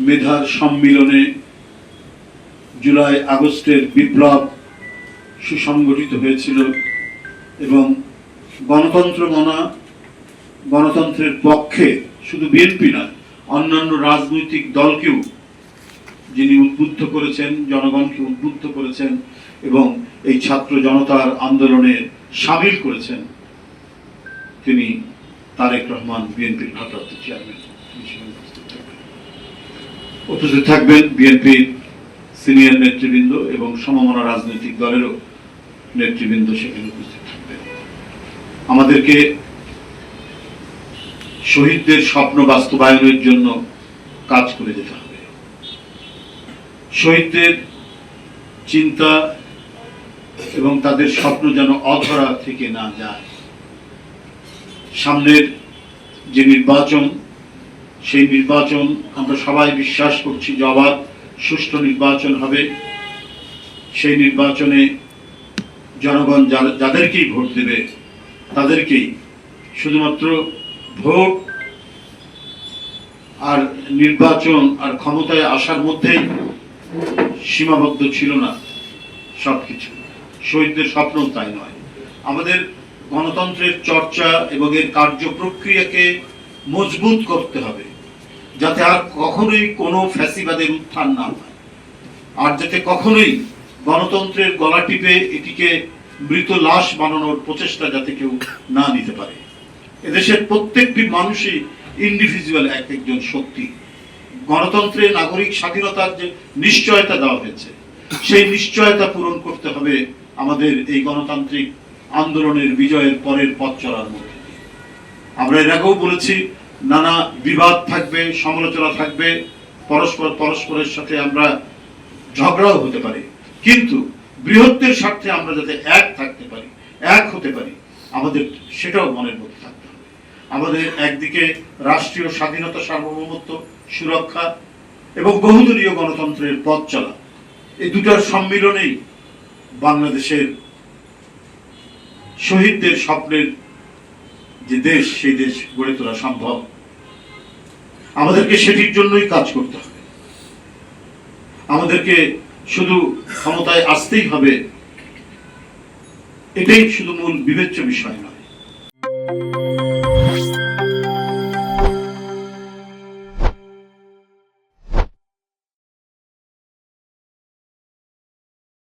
মেধার সম্মিলনে জুলাই আগস্টের বিপ্লব সুসংগঠিত হয়েছিল এবং গণতন্ত্র মনা গণতন্ত্রের পক্ষে শুধু বিএনপি নয়, অন্যান্য রাজনৈতিক দলকেও যিনি উদ্বুদ্ধ করেছেন, জনগণকে উদ্বুদ্ধ করেছেন এবং এই ছাত্র জনতার আন্দোলনে সামিল করেছেন তিনি তারেক রহমান বিএনপির ভারপ্রাপ্ত চেয়ারম্যান উপস্থিত থাকবেন। বিএনপির সিনিয়র নেতৃবৃন্দ এবং সমমনা রাজনৈতিক দলেরও নেতৃবৃন্দ সেখানে উপস্থিত থাকবেন আমাদেরকে শহীদদের স্বপ্ন বাস্তবায়নের জন্য কাজ করে যেতে হবে শহীদদের চিন্তা এবং তাদের স্বপ্ন যেন অধরা থেকে না যায় সামনের যে নির্বাচন সেই নির্বাচন, আমরা সবাই বিশ্বাস করছি যে অবাধ সুষ্ঠু নির্বাচন হবে। সেই নির্বাচনে জনগণ যাদেরকেই ভোট দেবে, তাদেরকেই শুধুমাত্র ভোট আর নির্বাচন আর ক্ষমতায় আসার মধ্যেই সীমাবদ্ধ ছিল না সবকিছু। শহীদদের স্বপ্ন তাই নয়। আমাদের গণতন্ত্রের চর্চা এবং এর কার্য প্রক্রিয়াকে মজবুত করতে হবে। যাতে আর কখনোই কোনো ফ্যাসিবাদের উত্থান না হয়। আর যাতে কখনোই গণতন্ত্রের গলা টিপে এটিকে মৃত লাশ বানানোর প্রচেষ্টা যাতে কেউ না নিতে পারে। এদেশের প্রত্যেকটি মানুষই ইন্ডিভিজুয়াল এক একজন শক্তি। গণতন্ত্রে নাগরিক স্বাধীনতার যে নিশ্চয়তা দেওয়া হয়েছে, সেই নিশ্চয়তা পূরণ করতে হবে আমাদের এই গণতান্ত্রিক আন্দোলনের বিজয়ের পরের পথ চলার মধ্যে আমরা এর আগেও বলেছি নানা বিবাদ থাকবে, সমালোচনা থাকবে, পরস্পর, পরস্পরের সাথে আমরা ঝগড়াও হতে পারে। কিন্তু বৃহত্তের স্বার্থে আমরা যাতে এক থাকতে পারি, এক হতে পারি, আমাদের সেটাও মনের মধ্যে থাকতে হবে। আমাদের একদিকে রাষ্ট্রীয় স্বাধীনতা, সার্বভৌমত্ব, সুরক্ষা এবং বহুদলীয় গণতন্ত্রের পথ চলা। এই দুটার সম্মিলনেই বাংলাদেশের শহীদদের স্বপ্নের যে দেশ, সেই দেশ গড়ে তোলা সম্ভব। আমাদেরকে সেটির জন্যই কাজ করতে হবে। আমাদেরকে শুধু ক্ষমতায় আসতেই হবে, এটাই শুধু মূল বিবেচ্য বিষয় নয়।